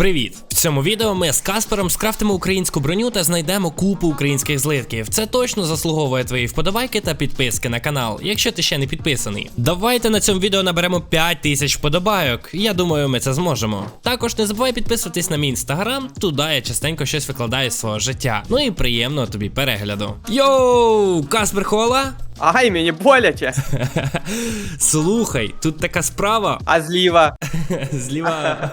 Привіт! В цьому відео ми з Каспером скрафтимо українську броню та знайдемо купу українських злитків. Це точно заслуговує твої вподобайки та підписки на канал, якщо ти ще не підписаний. Давайте на цьому відео наберемо 5 тисяч вподобайок. Я думаю, ми це зможемо. Також не забувай підписуватись на мій інстаграм, туди я частенько щось викладаю з свого життя. Ну і приємного тобі перегляду. Йоу, Каспер Хола? Ай, мені боляче. Слухай, тут така справа. А зліва. Зліва.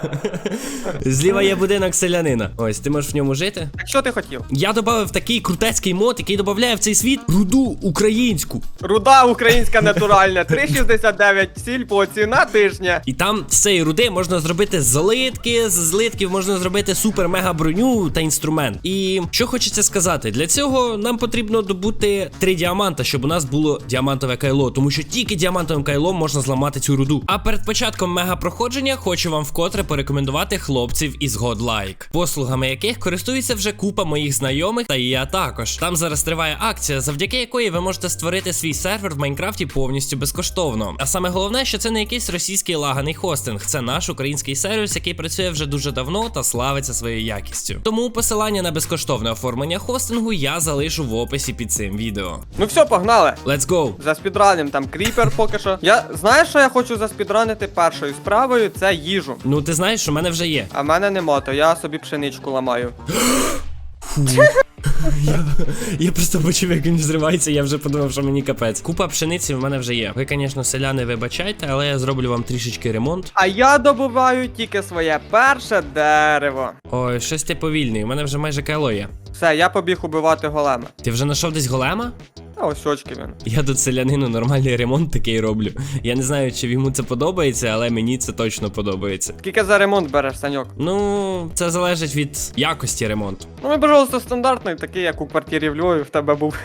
Зліва є будинок селянина. Ось, ти можеш в ньому жити. Так що ти хотів? Я додав такий крутецький мод, який додає в цей світ руду українську. Руда українська натуральна, 3,69 сільпо, ціна тижня. І там з цієї руди можна зробити злитки, з злитків можна зробити супер мега броню та інструмент. І що хочеться сказати, для цього нам потрібно добути три діаманта, щоб у нас було діамантове кайло, тому що тільки діамантовим кайлом можна зламати цю руду. А перед початком мега проходження хочу вам вкотре порекомендувати хлопців із Godlike, послугами яких користується вже купа моїх знайомих, та і я також. Там зараз триває акція, завдяки якої ви можете створити свій сервер в Майнкрафті повністю безкоштовно. А саме головне, що це не якийсь російський лаганий хостинг, це наш український сервіс, який працює вже дуже давно та славиться своєю якістю. Тому посилання на безкоштовне оформлення хостингу я залишу в описі під цим відео. Ну все, погнали. Let's go! За спідраним там кріпер поки що. Я знаєш, що я хочу заспідранити першою справою? Це їжу. Ну ти знаєш, що в мене вже є. А в мене нема, то я собі пшеничку ламаю. Я просто почув, як він зривається, я вже подумав, що мені капець. Купа пшениці в мене вже є. Ви, звісно, селяни, вибачайте, але я зроблю вам трішечки ремонт. А я добуваю тільки своє перше дерево. Ой, щось ти повільний, у мене вже майже кайло є. Все, я побіг убивати голема. Ти вже знайшов десь голема? А ось очки він. Я тут селянину нормальний ремонт такий роблю. Я не знаю, чи йому це подобається, але мені це точно подобається. Скільки за ремонт береш, Саньок? Ну, це залежить від якості ремонту. Ну, ми, пожалуйста, стандартний, такий, як у квартирі в Львові в тебе був.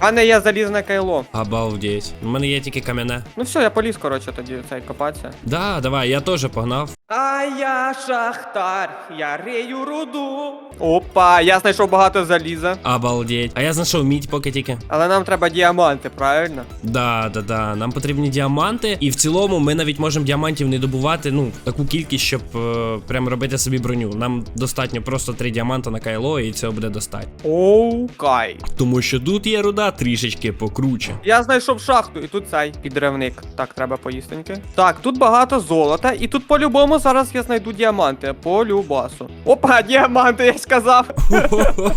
У мене є залізне кайло. Обалдеть. У мене є тільки кам'яне. Ну все, я поліз, коротше, тоді цей копатися. Да, давай, я теж погнав. А я шахтар, я рию руду. Опа, я знайшов багато заліза. Обалдеть. А я знайшов мідь поки тільки. Але нам треба діаманти, правильно? Да, да, да. Нам потрібні діаманти, і в цілому ми навіть можемо діамантів не добувати, ну, таку кількість, щоб е, прям робити собі броню. Нам достатньо просто три діаманта на кайло, і цього буде достатньо. Окей. Тому що тут є руда трішечки покруче. Я знайшов шахту, і тут цей підривник. Так, треба поїстеньки. Так, тут багато золота, і тут по-любому зараз я знайду діаманти. По любасу. Опа, діаманти, я сказав.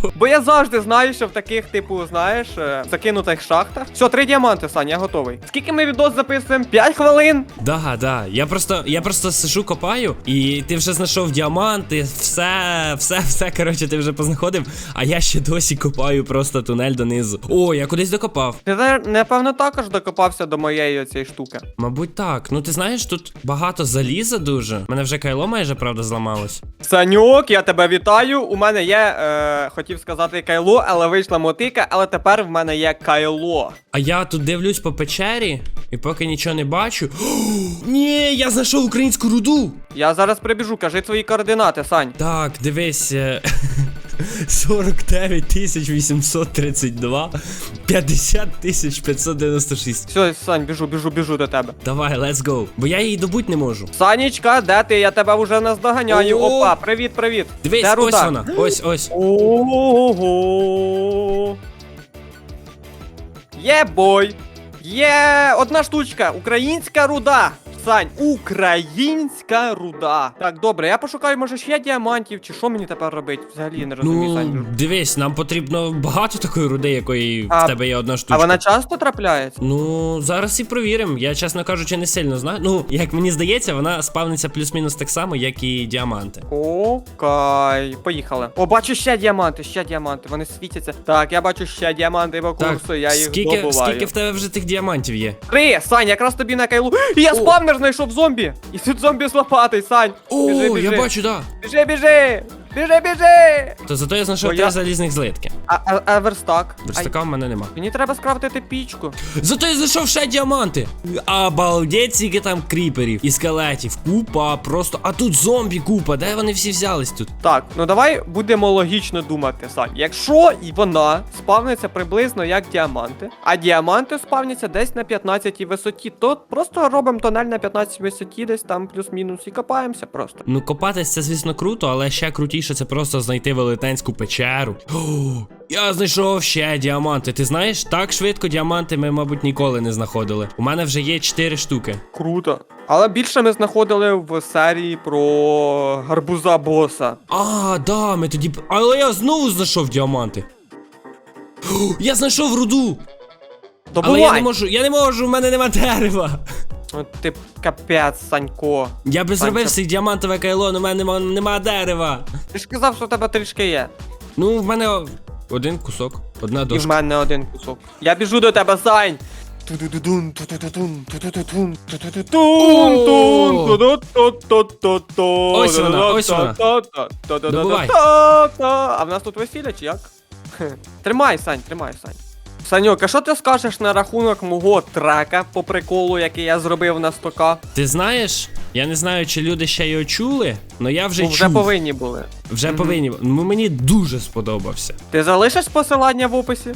Бо я завжди знаю, що в таких, типу, знаєш, е, закинутих шахтах. Все, три діаманти, Сань, я готовий. Скільки ми відос записуємо? П'ять хвилин? Да, да. Я просто, я просто сижу, копаю, і ти вже знайшов діаманти, все, все, все, коротше, ти вже познаходив, а я ще досі копаю просто тунель донизу. О, я кудись докопав. Ти напевно також докопався до моєї цієї штуки. Мабуть, так. Ну ти знаєш, тут багато заліза дуже. Мене вже кайло майже правда зламалось. Санюк, я тебе вітаю. У мене є, е, хотів сказати кайло, але вийшла мотика, але тепер в мене є кайло. А я тут дивлюсь по печері, і поки нічого не бачу. Ні, я знайшов українську руду. Я зараз прибіжу, кажи твої координати, Сань. Так, дивись. е, 49 832, 50 596. Все, Сань, біжу, біжу, біжу до тебе. Давай, let's go. Бо я її добуть не можу. Санічка, де ти? Я тебе вже наздоганяю. О! Опа, привіт, привіт. Дивись, Де ось руда? вона. Ось, ось. Ого. Є бой. Є одна штучка. Українська руда. Сань, українська руда. Так, добре, я пошукаю, може, ще діамантів, чи що мені тепер робити? Взагалі я не розумію, Ну, Сань. дивись, нам потрібно багато такої руди, якої А- в тебе є одна штучка. А вона часто трапляється? Ну, зараз і провіримо. Я, чесно кажучи, не сильно знаю. Ну, як мені здається, вона спавниться плюс-мінус так само, як і діаманти. Окей, поїхали. О, бачу ще діаманти, ще діаманти, вони світяться. Так, я бачу ще діаманти по Так, курсу, я їх скільки, добуваю. скільки в тебе вже тих діамантів є? Три, Сань, якраз тобі на кайлу. І Я спавнер знайшов зомбі. І тут зомбі з лопатою, Сань. О, біжи, біжи. я бачу, да. Біжи, біжи! Біжи, біжи! То зато я знайшов Бо три я- залізних злитки. А, а, а верстак? Верстака в мене нема. Ай, мені треба скрафтити пічку. Зато я знайшов ще діаманти. Обалдеть, скільки там кріперів і скелетів. Купа, просто. А тут зомбі купа. Де вони всі взялись тут? Так, ну давай будемо логічно думати, Сань. Якщо і вона спавниться приблизно як діаманти, а діаманти спавняться десь на 15 висоті, то просто робимо тонель на 15 висоті, десь там плюс-мінус, і копаємося просто. Ну, копатись це, звісно, круто, але ще крутіше це просто знайти велетенську печеру. О, я знайшов ще діаманти. Ти знаєш, так швидко діаманти ми, мабуть, ніколи не знаходили. У мене вже є 4 штуки. Круто. Але більше ми знаходили в серії про гарбуза боса. А, да, ми тоді. Але я знову знайшов діаманти. О, я знайшов руду! Добувай! Але я не можу, я не можу, в мене нема дерева. Ну, Ти капець, Санько. Я би Санчо. зробив цей діамантове кайло, але в мене нема, нема дерева. Ти ж казав, що у тебе трішки є. Ну, в мене о- один кусок, одна І в дошка. мене один кусок. Я біжу до тебе, Сань! Ту-ду-ду-дун. Ось вона, ось вона. Добувай. А в нас тут весілля чи як? Хе. Тримай, Сань, тримай, Сань. Саньок, а що ти скажеш на рахунок мого трека по приколу, який я зробив на 100к? Ти знаєш, я не знаю, чи люди ще його чули, але я вже Ну, вже чув. повинні були. Вже повинні. Ну мені дуже сподобався. Ти залишиш посилання в описі?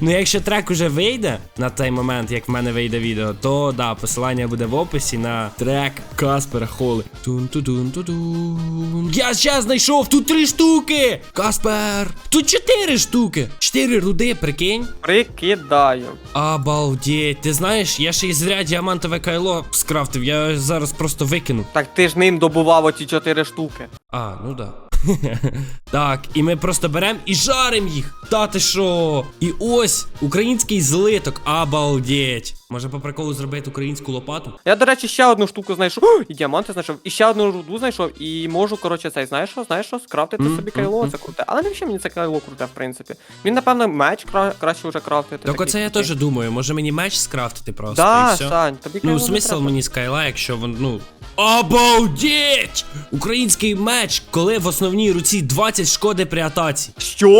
ну якщо трек уже вийде на той момент, як в мене вийде відео, то да, посилання буде в описі на трек Каспера Холи. тун ту тун ту тун Я ще знайшов тут три штуки! Каспер! Тут чотири штуки! Чотири руди, прикинь. Прикидаю. Обалдеть, ти знаєш, я ще й зря діамантове кайло скрафтив, я зараз просто викину. Так ти ж ним добував оці чотири штуки. А, ну да. так, і ми просто беремо і жаримо їх. Та ти що? І ось український злиток. Обалдеть. Може по приколу зробити українську лопату? Я, до речі, ще одну штуку знайшов. О, і діаманти знайшов, і ще одну руду знайшов, і можу, коротше, цей, знаєш що, знаєш що, скрафтити Мгм, собі кайло, це круте. Але навіщо мені це кайло круте, в принципі? Він, напевно, меч кра- краще вже крафтити. Так оце я теж думаю, може мені меч скрафтити просто Да, і все. Сань, тобі Ну, кайло не смисл мені скайла, якщо він, ну. Обалдеть! Український меч, коли в основній руці 20 шкоди при атаці. Що?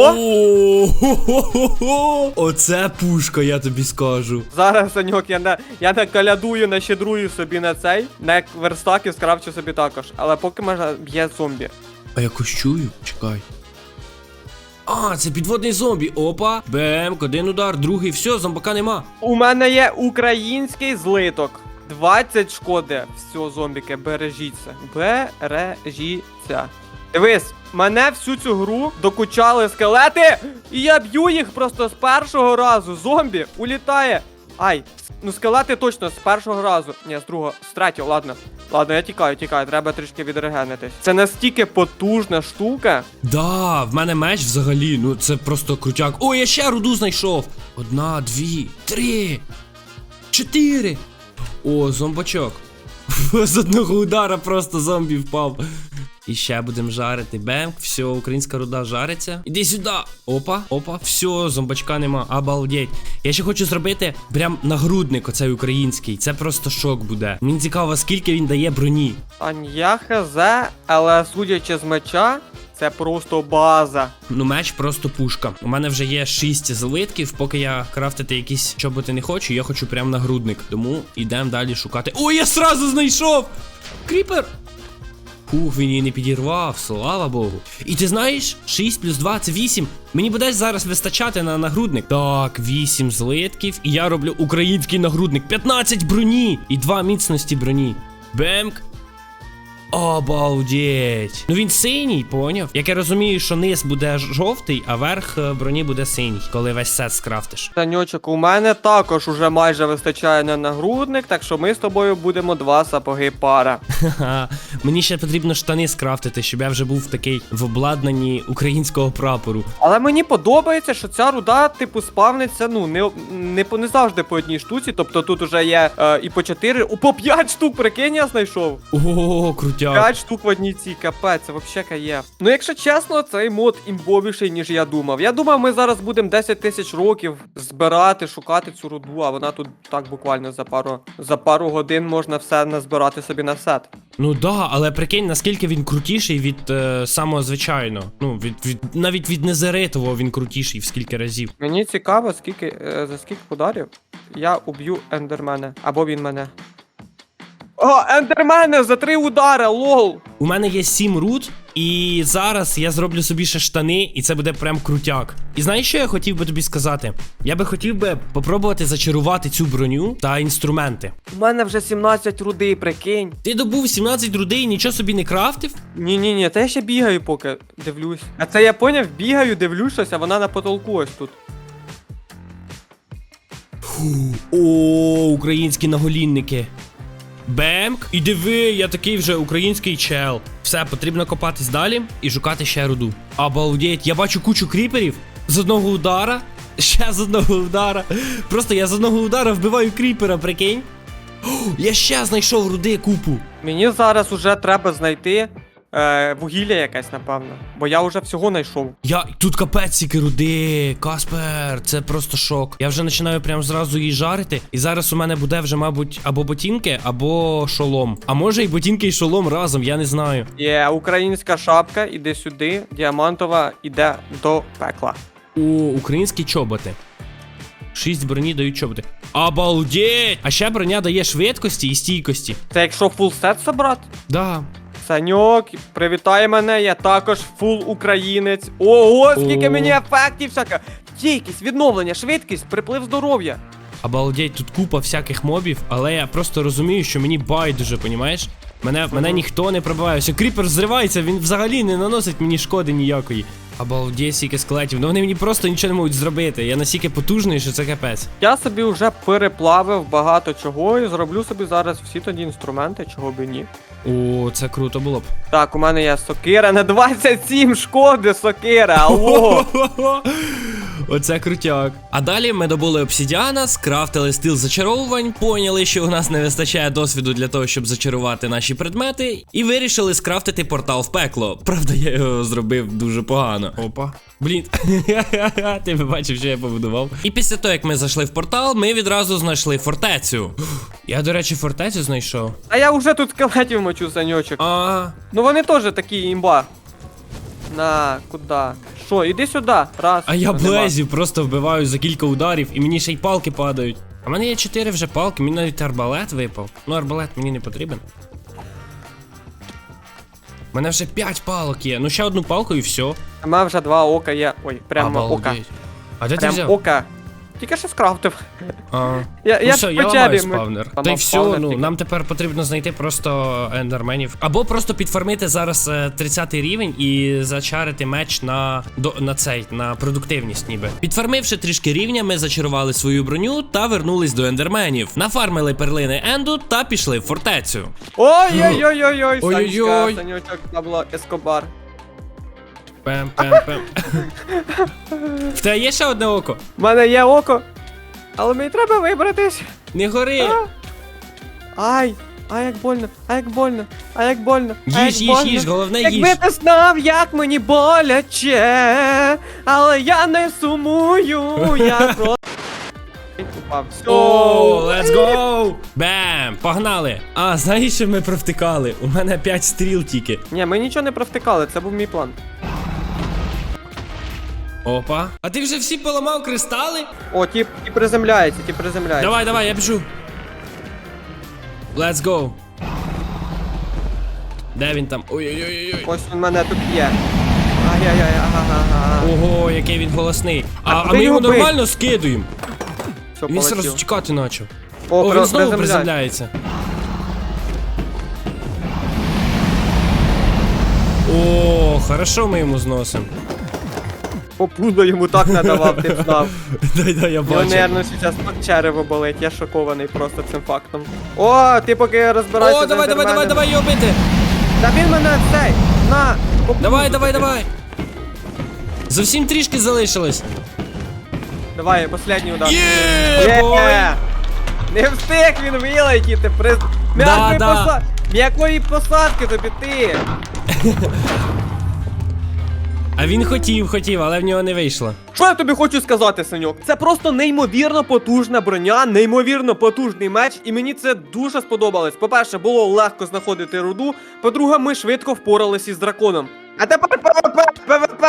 О-хо-хо-хо! Оце пушка, я тобі скажу. Зараз, Саньок, я не, я не калядую, не щедрую собі на цей, на верстак і скрафчу собі також. Але поки мене б'є зомбі. А я якось чую, чекай. А, це підводний зомбі. Опа. Бем, один удар, другий, все, зомбака нема. У мене є український злиток. 20 шкоди. Все, зомбіки, бережіться. Бережіться. Дивись, мене всю цю гру докучали скелети, і я б'ю їх просто з першого разу. Зомбі улітає. Ай, ну скелети точно з першого разу. Ні, з другого, з третього, ладно. Ладно, я тікаю, тікаю, треба трішки відрегенитись. Це настільки потужна штука. Да, в мене меч взагалі, ну це просто крутяк. О, я ще руду знайшов. Одна, дві, три, чотири. О, зомбачок. З одного удара просто зомбі впав. І ще будемо жарити. Бем, все, українська руда жариться. Іди сюди. Опа, опа, все, зомбачка нема. Обалдеть. Я ще хочу зробити прям нагрудник оцей український. Це просто шок буде. Мені цікаво, скільки він дає броні. Я хз, але судячи з меча, це просто база. Ну, меч просто пушка. У мене вже є 6 злитків, поки я крафтити якісь чоботи не хочу, я хочу прям нагрудник. Тому йдемо далі шукати. О, я сразу знайшов! Кріпер! Фух, він її не підірвав, слава Богу. І ти знаєш, 6 плюс 2 це 8. Мені буде зараз вистачати на нагрудник. Так, 8 злитків. І я роблю український нагрудник. 15 броні і 2 міцності броні. Бемк. Обалдеть. Ну він синій, поняв? Як я розумію, що низ буде жовтий, а верх е, броні буде синій, коли весь сет скрафтиш. Танючок, у мене також уже майже вистачає на нагрудник, так що ми з тобою будемо два сапоги пара. Мені ще потрібно штани скрафтити, щоб я вже був такий в обладнанні українського прапору. Але мені подобається, що ця руда, типу, спавниться, ну, не, не, не завжди по одній штуці. Тобто тут уже є е, і по 4, о, по 5 штук, прикинь, я знайшов. О, крутяк. Крутяк. 5 штук в одній цій, капець, це вообще каєв. Ну, якщо чесно, цей мод імбовіший, ніж я думав. Я думав, ми зараз будемо 10 тисяч років збирати, шукати цю руду, а вона тут так буквально за пару за пару годин можна все назбирати собі на сет. Ну да, але прикинь, наскільки він крутіший від е, самого звичайного. Ну, від, від навіть від незеритового він крутіший в скільки разів. Мені цікаво, скільки е, за скільки ударів я уб'ю ендермена. Або він мене. О, ендермени за три удари, лол! У мене є 7 рут, і зараз я зроблю собі ще штани, і це буде прям крутяк. І знаєш, що я хотів би тобі сказати? Я би хотів би попробувати зачарувати цю броню та інструменти. У мене вже 17 руди, прикинь. Ти добув 17 рудей і нічого собі не крафтив? Ні, ні, ні, та я ще бігаю, поки дивлюсь. А це я поняв, бігаю, дивлюсь щось, а вона на потолку ось тут. О, українські наголінники. Бемк. І диви, я такий вже український чел. Все, потрібно копатись далі і шукати ще руду. Обалдеть, я бачу кучу кріперів з одного удара. Ще з одного удара. Просто я з одного удара вбиваю кріпера, прикинь. О, я ще знайшов руди купу. Мені зараз уже треба знайти е, вугілля якесь, напевно. Бо я вже всього знайшов. Я тут капець ціки руди, Каспер, це просто шок. Я вже починаю прям зразу її жарити. І зараз у мене буде вже, мабуть, або ботинки, або шолом. А може і ботинки і шолом разом, я не знаю. Є українська шапка, іде сюди, діамантова іде до пекла. О, українські чоботи. Шість броні дають чоботи. Обалдеть! А ще броня дає швидкості і стійкості. Це якщо фул сет собрати? Да. Саньок, привітай мене, я також фул українець. Ого, скільки мені ефектів всяка. Стійкість, відновлення, швидкість, приплив здоров'я. Обалдеть, тут купа всяких мобів, але я просто розумію, що мені байдуже, понімаєш? Мене, мене ніхто не пробиває. Все, кріпер зривається, він взагалі не наносить мені шкоди ніякої. Обалдеть, скільки скелетів. Ну вони мені просто нічого не можуть зробити. Я настільки потужний, що це капець. Я собі вже переплавив багато чого і зроблю собі зараз всі тоді інструменти, чого би ні. О, це круто було б. Так, у мене є сокира на 27 шкоди сокира, алло. Оце крутяк. А далі ми добули обсідіана, скрафтили стил зачаровувань, поняли, що у нас не вистачає досвіду для того, щоб зачарувати наші предмети, і вирішили скрафтити портал в пекло. Правда, я його зробив дуже погано. Опа. Блін, ти би бачив, що я побудував. І після того, як ми зайшли в портал, ми відразу знайшли фортецю. Я, до речі, фортецю знайшов. А я вже тут скелетів мочу, саньочок. А, Ну вони теж такі імба. На, куди? Що, іди сюди. Раз. а я Нема. блезів просто вбиваю за кілька ударів, і мені ще й палки падають. А в мене є чотири вже палки, мені навіть арбалет випав. Ну, арбалет мені не потрібен. У мене вже 5 палок є. Ну ще одну палку і все. У мене вже два ока є. Ой, прямо ока. А де ти Прям взяв? ока. Тільки що скрафтив. А. Я, Ну я все, в я печері, ламаю ми- спавнер. Та й Ламав все, спавнер ну тільки. нам тепер потрібно знайти просто ендерменів. Або просто підформити зараз е, 30 рівень і зачарити меч на, до, на цей, на продуктивність ніби. Підфармивши трішки рівня, ми зачарували свою броню та вернулись до ендерменів. Нафармили перлини енду та пішли в фортецю. Ой-ой-ой-ой-ой, Ой-ой-ой. Санечка, Санючок, Пабло Ескобар. Пем, пем, пем. В тебе є ще одне око? У мене є око, але мені треба вибратись. Не гори! А? Ай, ай, як больно, ай, як больно, ай, як больно. Їж, як їж, больно. їж, головне Якби їж. ти знав, як мені боляче, але я не сумую, я просто... О, let's go! Бем! Погнали! А, знаєш, що ми провтикали? У мене 5 стріл тільки. Ні, ми нічого не провтикали, це був мій план. Опа. А ти вже всі поламав кристали? О, ті, ті приземляється, ті приземляється. Давай, давай, я біжу. Let's go. Де він там? Ой-ой-ой-ой. Ось він мене тут є. Ай-яй-яй, ага-ага. Ого, який він голосний. А, А а ми його нормально скидуємо. Все, Він полетів. сразу тікати почав. О, О, він знову приземляється. приземляється. О, хорошо ми йому зносимо. По пузо йому так надавав, ти б знав. Дай, я Його, бачу. нервно, зараз черево болить, я шокований просто цим фактом. О, ти поки розбираєшся О, з давай, давай, давай, ендерменом. давай його бити. Та він мене цей, на! Давай, давай, давай. Зовсім трішки залишилось. Давай, останній удар. Є, Є! Не встиг він вилетіти, приз... М'якої да. поса... М'якої посадки тобі ти! А він хотів, хотів, але в нього не вийшло. Що я тобі хочу сказати, Саньок? Це просто неймовірно потужна броня, неймовірно потужний меч, і мені це дуже сподобалось. По-перше, було легко знаходити руду. По-друге, ми швидко впоралися із драконом. А тепер ПВП, ПВП,